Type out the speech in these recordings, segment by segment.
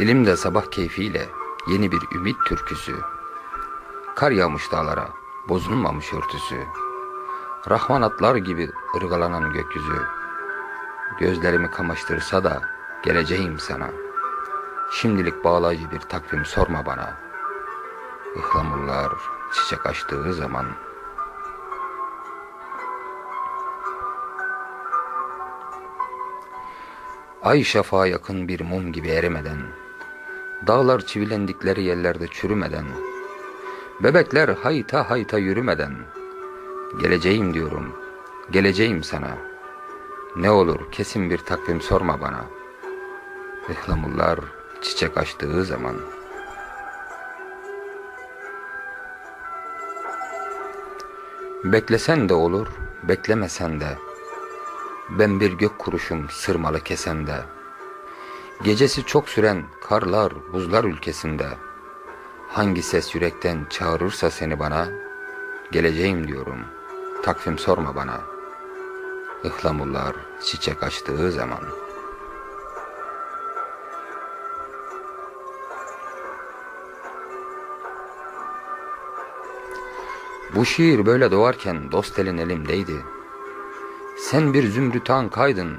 Dilimde sabah keyfiyle yeni bir ümit türküsü. Kar yağmış dağlara, bozulmamış örtüsü. Rahman atlar gibi ırgalanan gökyüzü. Gözlerimi kamaştırsa da geleceğim sana. Şimdilik bağlayıcı bir takvim sorma bana. Ihlamurlar çiçek açtığı zaman. Ay şafağa yakın bir mum gibi erimeden, Dağlar çivilendikleri yerlerde çürümeden, Bebekler hayta hayta yürümeden, Geleceğim diyorum, geleceğim sana. Ne olur kesin bir takvim sorma bana. Ihlamurlar çiçek açtığı zaman. Beklesen de olur, beklemesen de. Ben bir gök kuruşum sırmalı kesende. Gecesi çok süren karlar, buzlar ülkesinde. Hangi ses yürekten çağırırsa seni bana, geleceğim diyorum. Takvim sorma bana. Ihlamurlar çiçek açtığı zaman. Bu şiir böyle doğarken dost elin elimdeydi. Sen bir zümrütan kaydın,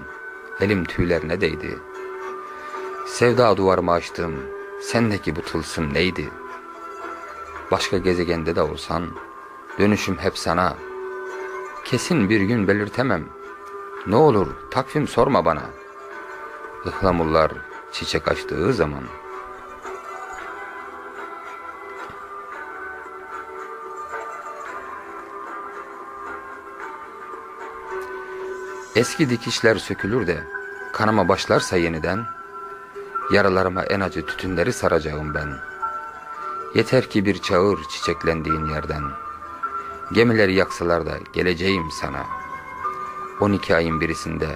elim tüylerine değdi. Sevda duvarımı açtım, sendeki bu tılsım neydi? Başka gezegende de olsan, dönüşüm hep sana. Kesin bir gün belirtemem. Ne olur takvim sorma bana. Ihlamurlar çiçek açtığı zaman. Eski dikişler sökülür de kanama başlarsa yeniden Yaralarıma en acı tütünleri saracağım ben. Yeter ki bir çağır çiçeklendiğin yerden. Gemileri yaksalar da geleceğim sana. 12 ayın birisinde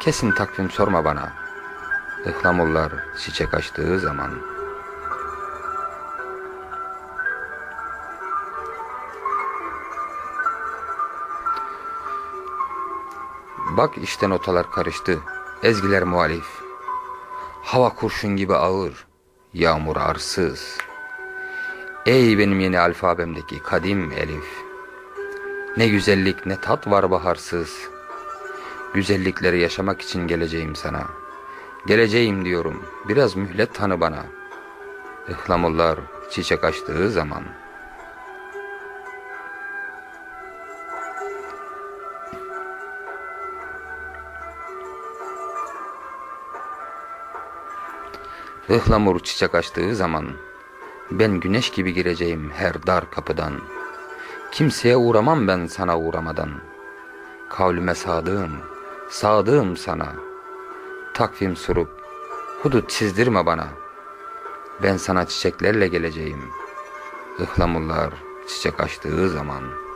Kesin takvim sorma bana. Ihlamurlar çiçek açtığı zaman. Bak işte notalar karıştı. Ezgiler muhalif Hava kurşun gibi ağır Yağmur arsız. Ey benim yeni alfabemdeki kadim elif Ne güzellik ne tat var baharsız. Güzellikleri yaşamak için geleceğim sana. Geleceğim diyorum biraz mühlet tanı bana. Ihlamurlar çiçek açtığı zaman Ihlamur çiçek açtığı zaman ben güneş gibi gireceğim her dar kapıdan. Kimseye uğramam ben sana uğramadan. Kavlime sadığım, sadığım sana. Takvim surup hudut çizdirme bana. Ben sana çiçeklerle geleceğim. Ihlamurlar çiçek açtığı zaman.''